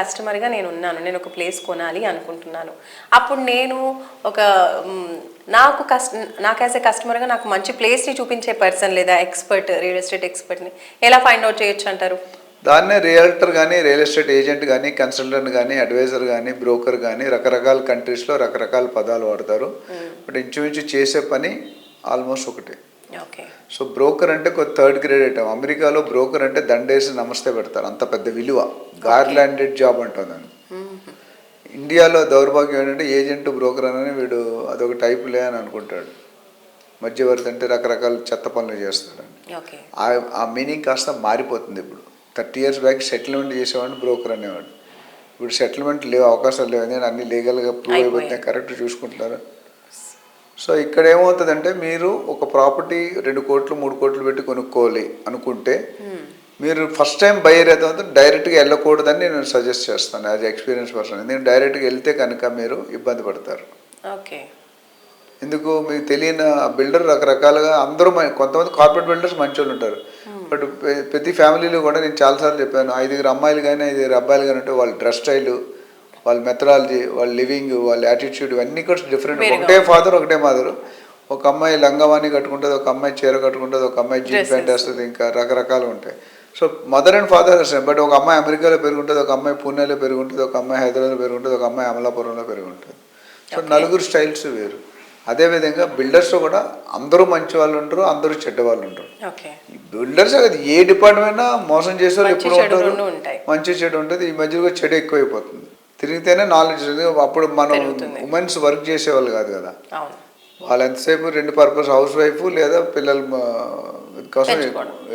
కస్టమర్గా నేను ఉన్నాను నేను ఒక ప్లేస్ కొనాలి అనుకుంటున్నాను. అప్పుడు నేను ఒక నాకు కస్ట్ నాకు యాజ్ ఎ కస్టమర్గా నాకు మంచి ప్లేస్ని చూపించే పర్సన్ లేదా ఎక్స్పర్ట్ రియల్ ఎస్టేట్ ఎక్స్పర్ట్ని ఎలా ఫైండ్ అవుట్ చేయొచ్చు అంటారు? దాన్నే రియల్టర్ కానీ రియల్ ఎస్టేట్ ఏజెంట్ కానీ కన్సల్టెంట్ కానీ అడ్వైజర్ కానీ బ్రోకర్ కానీ రకరకాల కంట్రీస్లో రకరకాల పదాలు వాడతారు. బట్ ఇంచుమించు చేసే పని ఆల్మోస్ట్ ఒకటే. ఓకే. సో బ్రోకర్ అంటే ఒక థర్డ్ గ్రేడ్ ఐటమ్. అమెరికాలో బ్రోకర్ అంటే దండేసి నమస్తే పెడతారు. అంత పెద్ద విలువ. గార్లాండెడ్ జాబ్ అంటుందని ఇండియాలో దౌర్భాగ్యం ఏంటంటే ఏజెంట్ బ్రోకర్ అని వీడు అదొక టైప్ లే అని అనుకుంటాడు. మధ్యవర్తి అంటే రకరకాల చెత్త పనులు చేస్తాడండి ఆ మీనింగ్ కాస్త మారిపోతుంది ఇప్పుడు. థర్టీ ఇయర్స్ బ్యాక్ సెటిల్మెంట్ చేసేవాడిని బ్రోకర్ అనేవాడు. ఇప్పుడు సెటిల్మెంట్ లేవు అవకాశాలు లేవు. నేను అన్ని లీగల్గా ప్రూవ్ అయిపోతున్నాయి కరెక్ట్ చూసుకుంటున్నారు. సో ఇక్కడ ఏమవుతుందంటే మీరు ఒక ప్రాపర్టీ రెండు కోట్లు మూడు కోట్లు పెట్టి కొనుక్కోవాలి అనుకుంటే మీరు ఫస్ట్ టైం బయర్ అయితే డైరెక్ట్గా వెళ్ళకూడదని నేను సజెస్ట్ చేస్తాను యాజ్ ఎక్స్పీరియన్స్ పర్సన్ ఎందుకంటే డైరెక్ట్గా వెళ్తే కనుక మీరు ఇబ్బంది పడతారు. ఓకే. ఎందుకు? మీకు తెలియని బిల్డర్ రకరకాలుగా అందరూ కొంతమంది కార్పొరేట్ బిల్డర్స్ మంచోళ్ళు ఉంటారు. బట్ ప్రతి ఫ్యామిలీలో కూడా నేను చాలాసార్లు చెప్పాను ఐదుగురు అమ్మాయిలు కానీ ఐదుగురు అబ్బాయిలు కానీ ఉంటే వాళ్ళ డ్రెస్ స్టైల్ వాళ్ళ మెథడాలజీ వాళ్ళ లివింగ్ వాళ్ళ యాటిట్యూడ్ ఇవన్నీ కూడా డిఫరెంట్ ఒకటే ఫాదర్ ఒకటే మదర్ ఒక అమ్మాయి లంగవాణి కట్టుకుంటుంది ఒక అమ్మాయి చీర కట్టుకుంటుంది ఒక అమ్మాయి జీన్ Dresses. ప్యాంట్ వేస్తుంది ఇంకా రకరకాలు ఉంటాయి. So mother and father same but ఒక అమ్మాయి అమెరికాలో పెరుగుంటుంది ఒక అమ్మాయి పూణేలో పెరుగుంటుంది ఒక అమ్మాయి హైదరాబాద్లో పెరుగుంటుంది ఒక అమ్మాయి అమలాపురంలో పెరుగుంటుంది. సో నలుగురు స్టైల్స్ వేరు. అదేవిధంగా బిల్డర్స్ కూడా అందరూ మంచి వాళ్ళు ఉంటారు అందరూ చెడ్డ వాళ్ళు ఉంటారు. బిల్డర్స్ అది ఏ డిపార్ట్మెంట్ అయినా మోసం చేసే వాళ్ళు ఎప్పుడు ఉంటారు. మంచి చెడు ఉంటుంది ఈ మధ్యలో చెడు ఎక్కువైపోతుంది. తిరిగితేనే నాలెడ్జ్ అప్పుడు మనం. ఉమెన్స్ వర్క్ చేసేవాళ్ళు కాదు కదా. వాళ్ళు ఎంతసేపు రెండు పర్పస్ హౌస్ వైఫ్ లేదా పిల్లల కోసం.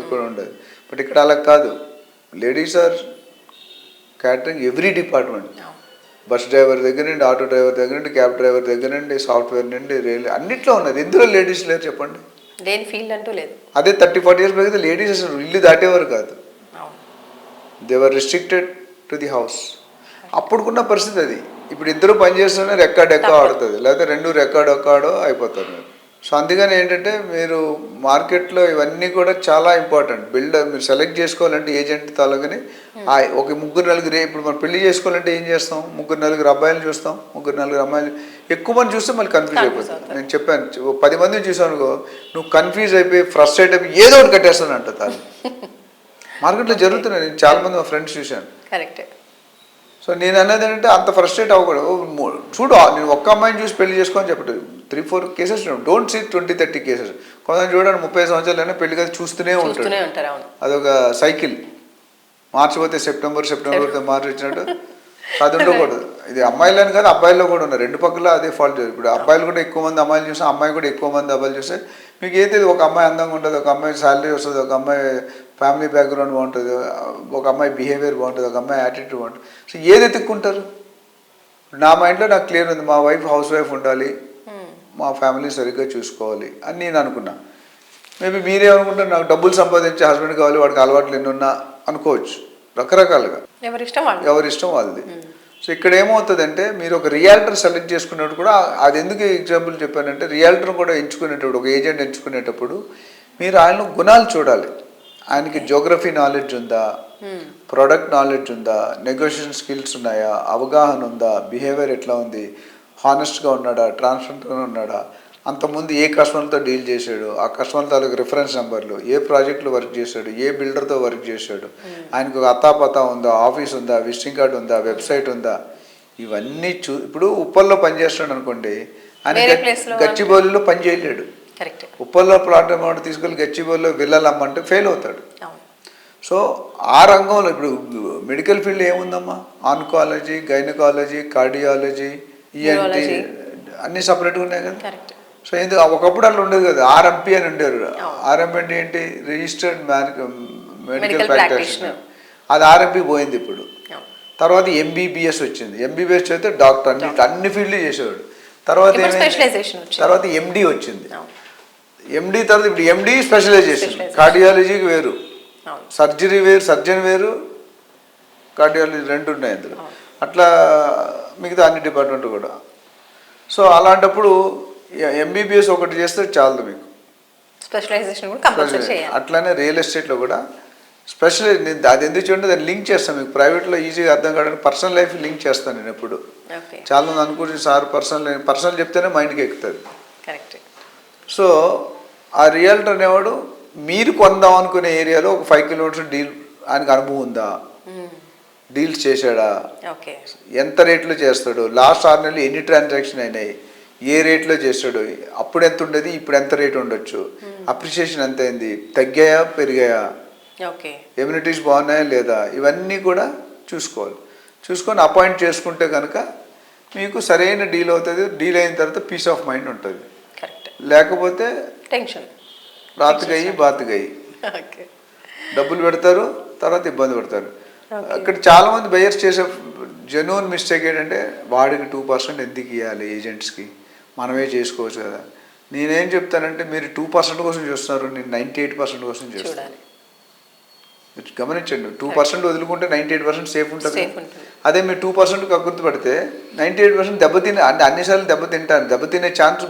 ఎక్కువ ఉండేది. బట్ ఇక్కడ అలా కాదు. Ladies are catering every department. Bus driver దగ్గర నుండి ఆటో డ్రైవర్ దగ్గర నుండి క్యాబ్ డ్రైవర్ దగ్గర నుండి సాఫ్ట్వేర్ నుండి రైల్వే అన్నిట్లో ఉన్నది. ఎందులో లేడీస్ లేరు చెప్పండి? దేని ఫీల్డ్ అంటూ లేదు. అదే thirty forty years back ladies అసలు ఇల్లు దాటేవారు కాదు. They're restricted to the house అప్పుడుకున్న పరిస్థితి అది. ఇప్పుడు ఇద్దరు పని చేస్తూనే రెక్కాడ్ ఎక్కో ఆడుతుంది. లేకపోతే రెండు రెక్కాడ్ ఒక్కాడో అయిపోతారు. మీరు సో అందుకని ఏంటంటే మీరు మార్కెట్లో ఇవన్నీ కూడా చాలా ఇంపార్టెంట్. బిల్డర్ మీరు సెలెక్ట్ చేసుకోవాలంటే ఏజెంట్ తాలూకని ఆ ఒక ముగ్గురు నలుగురు ఇప్పుడు మనం పెళ్ళి చేసుకోవాలంటే ఏం చేస్తాం? ముగ్గురు నలుగురు అబ్బాయిలు చూస్తాం ముగ్గురు నలుగురు అమ్మాయిలు ఎక్కువ మంది చూస్తే మళ్ళీ కన్ఫ్యూజ్ అయిపోతుంది నేను చెప్పాను పది మందిని చూసాను అనుకో నువ్వు కన్ఫ్యూజ్ అయిపోయి ఫ్రస్ట్రేట్ అయిపోయి ఏదో ఒకటి కట్టేస్తాను అంట తాను. మార్కెట్లో జరుగుతున్నాయి. నేను చాలా మంది మా ఫ్రెండ్స్ చూశాను. కరెక్టే సో నేను అనేది ఏంటంటే అంత ఫ్రస్ట్రేట్ అవ్వకూడదు. చూడు నేను ఒక్క అమ్మాయిని చూసి పెళ్ళి చేసుకోని చెప్పడు three four cases don't see twenty thirty cases కొంతమంది చూడండి ముప్పై సంవత్సరాలైనా పెళ్ళి కదా చూస్తూనే ఉంటాడు అదొక సైకిల్. మార్చి పోతే సెప్టెంబర్ సెప్టెంబర్ పోతే మార్చి వచ్చినట్టు. అది ఉండకూడదు. ఇది అమ్మాయిలని కాదు అబ్బాయిల్లో కూడా ఉన్నారు. రెండు పక్కల అదే ఫాల్ట్ ఇప్పుడు అబ్బాయిలు కూడా ఎక్కువ మంది అమ్మాయిలు చూస్తే అమ్మాయి కూడా ఎక్కువ మంది అబ్బాయిలు చూస్తే మీకు ఏది ఒక అమ్మాయి అందంగా ఉంటుంది ఒక అమ్మాయి శాలరీ వస్తుంది ఒక అమ్మాయి ఫ్యామిలీ బ్యాక్గ్రౌండ్ బాగుంటుంది ఒక అమ్మాయి బిహేవియర్ బాగుంటుంది ఒక అమ్మాయి యాటిట్యూడ్ బాగుంటుంది. సో ఏది ఎత్తుక్కుంటారు? నా మైండ్లో నాకు క్లియర్ ఉంది మా వైఫ్ హౌస్ వైఫ్ ఉండాలి మా ఫ్యామిలీ సరిగ్గా చూసుకోవాలి అని నేను అనుకున్నా. మేబీ మీరేమనుకుంటారు నాకు డబ్బులు సంపాదించే హస్బెండ్ కావాలి వాడికి అలవాట్లు ఎన్నున్నా అనుకోవచ్చు రకరకాలుగా. ఎవరి ఇష్టం వాళ్ళు ఎవరి ఇష్టం వాళ్ళది సో ఇక్కడ ఏమవుతుందంటే మీరు ఒక రియాల్టర్ సెలెక్ట్ చేసుకునేటప్పుడు కూడా అది ఎందుకు ఎగ్జాంపుల్ చెప్పానంటే రియాల్టర్ కూడా ఎంచుకునేటప్పుడు ఒక ఏజెంట్ ఎంచుకునేటప్పుడు మీరు ఆయన గుణాలు చూడాలి. ఆయనకి జోగ్రఫీ నాలెడ్జ్ ఉందా? ప్రోడక్ట్ నాలెడ్జ్ ఉందా? నెగోషియేషన్ స్కిల్స్ ఉన్నాయా? అవగాహన ఉందా? బిహేవియర్ ఎట్లా ఉంది? హానెస్ట్గా ఉన్నాడా? ట్రాన్స్పరెంట్గా ఉన్నాడా? అంతకుముందు ఏ కస్టమర్తో డీల్ చేశాడు ఆ కస్టమర్ తాలూకు రిఫరెన్స్ నెంబర్లు ఏ ప్రాజెక్టులో వర్క్ చేశాడు ఏ బిల్డర్తో వర్క్ చేశాడు ఆయనకు ఒక అత్తాపతా ఉందా ఆఫీస్ ఉందా విజిటింగ్ కార్డు ఉందా వెబ్సైట్ ఉందా ఇవన్నీ చూ ఇప్పుడు ఉప్పల్లో పనిచేస్తాడు అనుకోండి ఆయన గచ్చిబౌలిలో పని చేయలేడు. కరెక్ట్. ఉప్పల్లో ప్లాట్ అమౌంట్ తీసుకెళ్ళి గచ్చిబౌలిలో విల్లలు అమ్మంటే ఫెయిల్ అవుతాడు. సో ఆ రంగంలో ఇప్పుడు మెడికల్ ఫీల్డ్ ఏముందమ్మా? Oncology gynaecology cardiology ENT. అన్నీ సపరేట్గా ఉన్నాయి కదా? కరెక్ట్. సో ఎందుకు ఒకప్పుడు అట్లా ఉండేది కదా ఆర్ఎంపీ అని ఉండేవారు ఆర్ఎంపీ అంటే ఏంటి? Registered medical practitioner. అది ఆర్ఎంపీ పోయింది ఇప్పుడు. తర్వాత ఎంబీబీఎస్ వచ్చింది. ఎంబీబీఎస్ చదివితే డాక్టర్ అన్ని అన్ని ఫీల్డ్లు చేసేవాడు. తర్వాత. తర్వాత ఎండి వచ్చింది. ఎండి తర్వాత ఇప్పుడు ఎండి స్పెషలైజేషన్. కార్డియాలజీకి వేరు. సర్జరీ వేరు సర్జన్ వేరు కార్డియాలజీ రెండు ఉన్నాయి అందులో. అట్లా మిగతా అన్ని డిపార్ట్మెంట్ కూడా. సో అలాంటప్పుడు ఎంబీబీఎస్ ఒకటి చేస్తే చాలదు మీకు. స్పెషలైజేషన్ కూడా కంపల్సరీ చేయాలి. అట్లానే రియల్ ఎస్టేట్లో కూడా స్పెషల్ అది ఎందుకు చూడండి దాన్ని లింక్ చేస్తాను మీకు. ప్రైవేట్లో ఈజీగా అర్థం కావడానికి పర్సనల్ లైఫ్ లింక్ చేస్తాను నేను ఎప్పుడు. చాలా మంది అనుకుంటే సార్ పర్సనల్ పర్సనల్ చెప్తేనే మైండ్కి ఎక్కుతుంది. కరెక్ట్. సో ఆ రియల్టర్ అనేవాడు మీరు కొందాం అనుకునే ఏరియాలో ఒక ఫైవ్ కిలోమీటర్స్ డీల్ ఆయనకు అనుభవం ఉందా? డీల్స్ చేశాడా? ఎంత రేట్లో చేస్తాడు? లాస్ట్ ఆరు నెలలు ఎన్ని ట్రాన్సాక్షన్ అయినాయి? ఏ రేట్లో చేస్తాడు అప్పుడు ఎంత ఉండేది ఇప్పుడు ఎంత రేట్ ఉండొచ్చు? అప్రిషియేషన్ ఎంత అయింది తగ్గాయా పెరిగాయా? ఓకే. ఎమ్యూనిటీస్ బాగున్నాయా లేదా? ఇవన్నీ కూడా చూసుకోవాలి. చూసుకొని అపాయింట్ చేసుకుంటే కనుక మీకు సరైన డీల్ అవుతుంది డీల్ అయిన తర్వాత పీస్ ఆఫ్ మైండ్ ఉంటుంది. కరెక్ట్ లేకపోతే టెన్షన్ రాతుగయ్యి బాతుగయ్యి. డబ్బులు పెడతారు తర్వాత ఇబ్బంది పడతారు. అక్కడ చాలా మంది బయర్స్ చేసే జెన్యున్ మిస్టేక్ ఏంటంటే వాడికి టూ పర్సెంట్ ఎందుకు ఇవ్వాలి ఏజెంట్స్కి మనమే చేసుకోవచ్చు కదా. నేనేం చెప్తానంటే మీరు టూ పర్సెంట్ కోసం చూస్తున్నారు నేను నైంటీ ఎయిట్ పర్సెంట్ కోసం చూస్తాను గమనించండి టూ పర్సెంట్ వదులుకుంటే నైంటీ ఎయిట్ పర్సెంట్ సేఫ్ ఉంటుంది. అదే మీరు టూ పర్సెంట్ కక్కుర్తి పడితే నైంటీ ఎయిట్ పర్సెంట్ దెబ్బతినే అంటే అన్నిసార్లు దెబ్బతింటారు దెబ్బతినే ఛాన్స్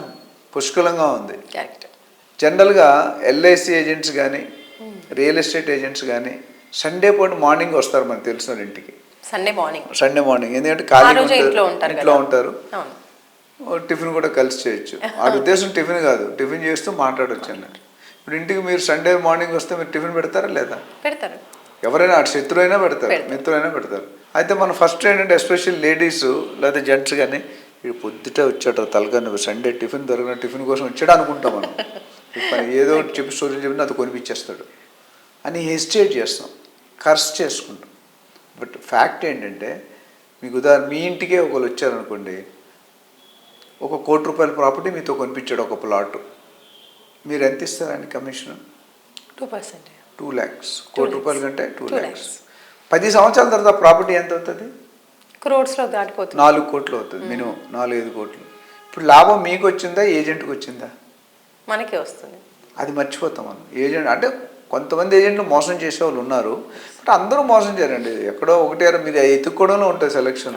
పుష్కలంగా ఉంది. జనరల్గా ఎల్ఐసి ఏజెంట్స్ కానీ రియల్ ఎస్టేట్ ఏజెంట్స్ కానీ సండే పూట మార్నింగ్ వస్తారు మనకు తెలిసిన ఇంటికి. Sunday morning. Sunday morning. ఎందుకంటే ఖాళీ ఇంట్లో ఉంటారు టిఫిన్ కూడా కలిసి చేయొచ్చు. ఆ ఉద్దేశం టిఫిన్ కాదు. టిఫిన్ చేస్తూ మాట్లాడొచ్చు అన్నట్టు. ఇప్పుడు ఇంటికి మీరు సండే మార్నింగ్ వస్తే మీరు టిఫిన్ పెడతారా లేదా? పెడతారు. ఎవరైనా అటు శత్రువు అయినా పెడతారు. మిత్రులైనా పెడతారు. అయితే మనం ఫస్ట్ ఏంటంటే ఎస్పెషల్ లేడీస్ లేదా జెంట్స్ కానీ వీడు పొద్దుట వచ్చాడు తలగా సండే టిఫిన్ దొరికిన టిఫిన్ కోసం వచ్చాడు అనుకుంటాం మనం. ఏదో చెప్పి స్టోరీ చెప్పిన అది కొనిపించేస్తాడు. అని హెసిటేట్ చేస్తాం. కర్స్ చేసుకుంటాం. బట్ ఫ్యాక్ట్ ఏంటంటే మీకు ఉదాహరణ మీ ఇంటికే ఒకరు వచ్చారనుకోండి ఒక కోటి రూపాయల ప్రాపర్టీ మీతో కొనిపించాడు ఒక ప్లాట్. మీరు ఎంత ఇస్తారండి commission? Two percent. Two lakhs. కోటి. రూపాయల కంటే టూ ల్యాక్స్. పది సంవత్సరాల తర్వాత ప్రాపర్టీ ఎంత అవుతుంది? క్రోడ్స్లో దాటిపోతుంది. నాలుగు కోట్లు అవుతుంది మినిమం నాలుగు ఐదు కోట్లు. ఇప్పుడు లాభం మీకు వచ్చిందా ఏజెంట్కి వచ్చిందా? మనకే వస్తుంది. అది మర్చిపోతాం మనం. ఏజెంట్ అంటే కొంతమంది ఏజెంట్లు మోసం చేసే వాళ్ళు ఉన్నారు. బట్ అందరూ మోసం చేయరండి. ఎక్కడో ఒకటే మీరు ఎత్తుక్కోవడంలో ఉంటుంది సెలక్షన్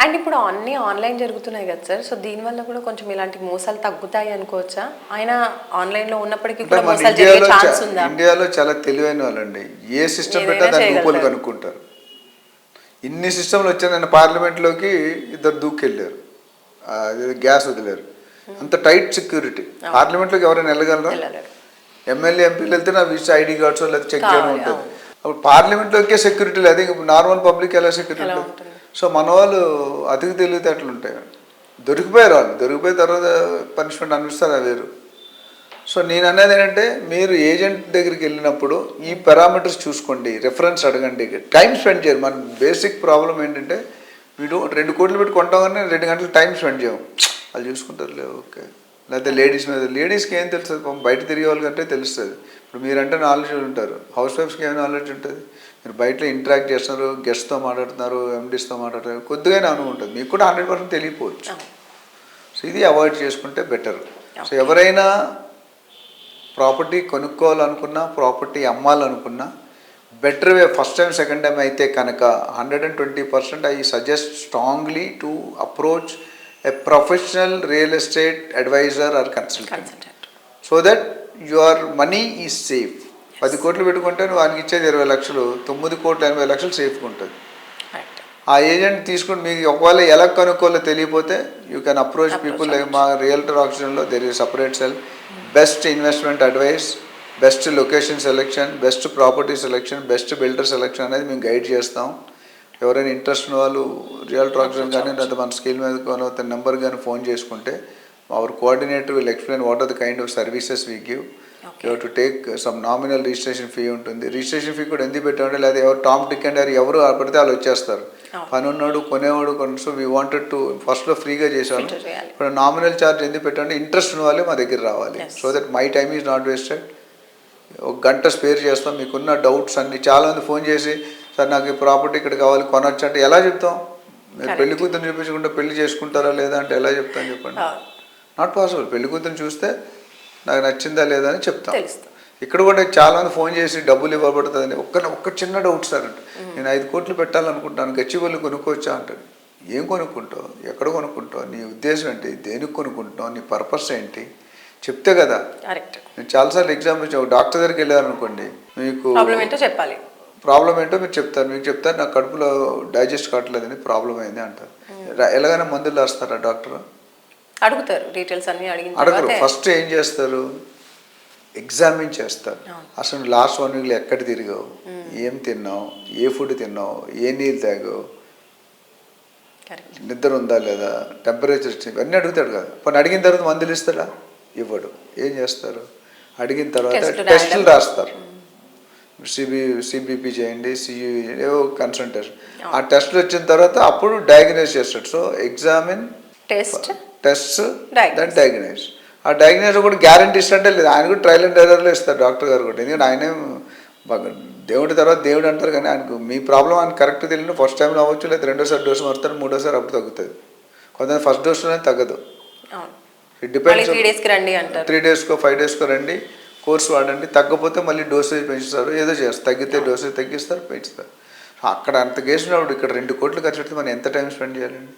అండ్ ఇప్పుడు అన్నీ ఆన్లైన్ జరుగుతున్నాయి కదా సార్. సో దీనివల్ల కూడా కొంచెం ఇలాంటి మోసాలు తగ్గుతాయి అనుకోవచ్చా? ఆయన ఆన్లైన్లో ఉన్నప్పటికీ అంటే కూడా మన మోసాలు జరిగే ఇండియాలో ఛాన్స్ చా- ఉందా? ఇండియాలో చాలా తెలివైన వాళ్ళండి. ఏ సిస్టమ్ పెట్టా దాని రూపాయలు. కనుక్కుంటారు ఇన్ని సిస్టమ్లు వచ్చాయి నేను పార్లమెంట్లోకి ఇద్దరు దూకెళ్ళారు. గ్యాస్ వదిలేరు. అంత టైట్ సెక్యూరిటీ. పార్లమెంట్లోకి ఎవరైనా వెళ్ళగలరా. ఎమ్మెల్యే ఎంపీలు వెళ్తే నా వీసా ఐడి కార్డ్స్ లేదా చెక్ చేయడం ఉంటుంది. అప్పుడు పార్లమెంట్లోకే సెక్యూరిటీ లేదు. ఇంక నార్మల్ పబ్లిక్ ఎలా సెక్యూరిటీ? ఉంటుంది? సో మన వాళ్ళు అతికి తెలివితేటలు ఉంటాయి దొరికిపోయారు వాళ్ళు. దొరికిపోయిన తర్వాత పనిష్మెంట్ అనిపిస్తారా వేరు. సో నేను అనేది ఏంటంటే మీరు ఏజెంట్ దగ్గరికి వెళ్ళినప్పుడు ఈ పారామీటర్స్ చూసుకోండి రెఫరెన్స్ అడగండి. టైం స్పెండ్ చేయరు. మన బేసిక్ ప్రాబ్లం ఏంటంటే వీడు రెండు కోట్లు పెట్టి కొంటాం కానీ రెండు గంటలు టైం స్పెండ్ చేయం వాళ్ళు చూసుకుంటారులే ఓకే. లేకపోతే లేడీస్ మీద లేడీస్కి ఏం తెలుస్తుంది? పాపం బయట తిరిగే వాళ్ళకంటే తెలుస్తుంది. ఇప్పుడు మీరంటే నాలెడ్జ్ ఉంటారు. హౌస్ వైఫ్స్కి ఏం నాలెడ్జ్ ఉంటుంది? మీరు బయట ఇంటరాక్ట్ చేస్తున్నారు గెస్ట్తో మాట్లాడుతున్నారు ఎండీస్తో మాట్లాడుతున్నారు కొద్దిగా అనుభవం ఉంటుంది. మీకు కూడా హండ్రెడ్ పర్సెంట్ తెలియపోవచ్చు సో ఇది అవాయిడ్ చేసుకుంటే బెటర్ సో ఎవరైనా ప్రాపర్టీ కొనుక్కోవాలనుకున్నా property అమ్మాలనుకున్నా better way first time second time అయితే కనుక hundred and twenty percent I suggest strongly to approach a professional real estate advisor or consultant consultant so that your money is safe పది కోట్లు పెట్టుకుంటే నువ్వు వానికి ఇచ్చేది ఇరవై లక్షలు తొమ్మిది కోట్లు ఎనభై లక్షలు సేఫ్గా ఉంటుంది. ఆ ఏజెంట్ తీసుకుని మీకు ఒకవేళ ఎలా కనుక్కోవాలో తెలియపోతే యూ కెన్ అప్రోచ్ పీపుల్ మా రియల్టర్ ఆప్షన్లో there is separate cell best investment advice best location selection best property selection best builder selection అనేది మేము గైడ్ చేస్తాం. ఎవరైనా ఇంట్రెస్ట్ ఉన్న వాళ్ళు రియల్టర్ ఆప్షన్ కానీ లేదా మన స్కిల్ మీద కానీ నెంబర్ కానీ ఫోన్ చేసుకుంటే our coordinator will explain what are the kind of services we give you to take some nominal registration fee ఉంటుంది. రిజిస్ట్రేషన్ ఫీ కూడా ఎందుకు పెట్టామంటే లేదా ఎవరు టామ్ టిక్ అండ్ ఎవరు పడితే వాళ్ళు వచ్చేస్తారు. పని ఉన్నాడు కొనేవాడు కొను సో వీ వాంటెడ్ టు ఫస్ట్లో ఫ్రీగా చేశాను. ఇప్పుడు నామినల్ ఛార్జ్ ఎందుకు పెట్టామంటే ఇంట్రెస్ట్ ఉన్న వాళ్ళే మా దగ్గర రావాలి. So that my time is not wasted ఒక గంట స్పేర్ చేస్తాం. మీకున్న డౌట్స్ అన్ని చాలామంది ఫోన్ చేసి సార్ నాకు ఈ ప్రాపర్టీ ఇక్కడ కావాలి కొనొచ్చు అంటే ఎలా చెప్తాం? మీరు. పెళ్ళి కూతురు చూపించకుండా పెళ్ళి చేసుకుంటారా లేదా అంటే ఎలా చెప్తాను చెప్పండి. నాట్ పాసిబుల్ పెళ్ళి కూతురు చూస్తే నాకు నచ్చిందా లేదా అని చెప్తాం. ఇక్కడ కూడా చాలా మంది ఫోన్ చేసి డబ్బులు ఇవ్వబడుతుందని ఒక్క ఒక్క చిన్న డౌట్ సార్ అంటే. నేను ఐదు కోట్లు పెట్టాలనుకుంటాను గచ్చిబొల్లి కొనుక్కోవచ్చా అంటాడు. ఏం కొనుక్కుంటావు? ఎక్కడ కొనుక్కుంటావు? నీ ఉద్దేశం ఏంటి? దేనికి కొనుక్కుంటావు నీ పర్పస్ ఏంటి? చెప్తే కదా. నేను చాలాసార్లు ఎగ్జాంపుల్ డాక్టర్ దగ్గరికి వెళ్ళారు అనుకోండి మీకు చెప్పాలి. ప్రాబ్లం ఏంటో మీరు చెప్తారు. మీకు చెప్తారు నాకు కడుపులో డైజెస్ట్ కావట్లేదని ప్రాబ్లం అయింది అంటారు. ఎలాగైనా మందులు రాస్తారా డాక్టర్? అడుగుతారు డీటెయిల్స్ అన్ని అడిగిన అడగరు. ఫస్ట్ ఏం చేస్తారు? ఎగ్జామిన్ చేస్తారు. అసలు లాస్ట్ వన్ వీక్లో ఎక్కడ తిరిగావు? ఏం తిన్నావు? ఏ ఫుడ్ తిన్నావు? ఏ నీళ్ళు తాగావు? నిద్ర ఉందా లేదా? టెంపరేచర్ ఇవన్నీ అడుగుతాడు కదా. కొన్ని అడిగిన తర్వాత మందులు ఇస్తాడా? ఇవ్వడు. ఏం చేస్తారు? అడిగిన తర్వాత టెస్టులు. రాస్తారు. సిబి సిబిపి చేయండి సియు ఏవో కన్సల్టెంట్ ఆ టెస్ట్లు వచ్చిన తర్వాత అప్పుడు డయాగ్నైజ్ చేస్తాడు. So examine test test. Then diagnose ఆ డయాగ్నైజ్ కూడా గ్యారంటీ ఇస్తుంటే లేదు. ఆయన కూడా ట్రయల్ అండ్ ఎర్రర్లో ఇస్తారు డాక్టర్ గారు కూడా. ఎందుకంటే ఆయనే దేవుడి తర్వాత దేవుడు అంటారు కానీ ఆయనకు మీ ప్రాబ్లం ఆయన కరెక్ట్ తెలియదు ఫస్ట్ టైంలో అవ్వచ్చు లేదా రెండోసారి డోసు మారుతారు మూడోసారి అప్పుడు తగ్గుతుంది. కొంతమంది ఫస్ట్ డోస్లోనే తగ్గదు. ఇట్ డిపెండ్స్ త్రీ డేస్కో ఫైవ్ డేస్కో రండి. కోర్స్ వాడండి తగ్గపోతే మళ్ళీ డోసేజ్ పెంచుతారు ఏదో చేస్తారు. తగ్గితే డోసేజ్ తగ్గిస్తారు పెంచుతారు. అక్కడ అంత కేసినప్పుడు ఇక్కడ రెండు కోట్లు ఖర్చు పెడితే మనం ఎంత టైం స్పెండ్ చేయాలండి?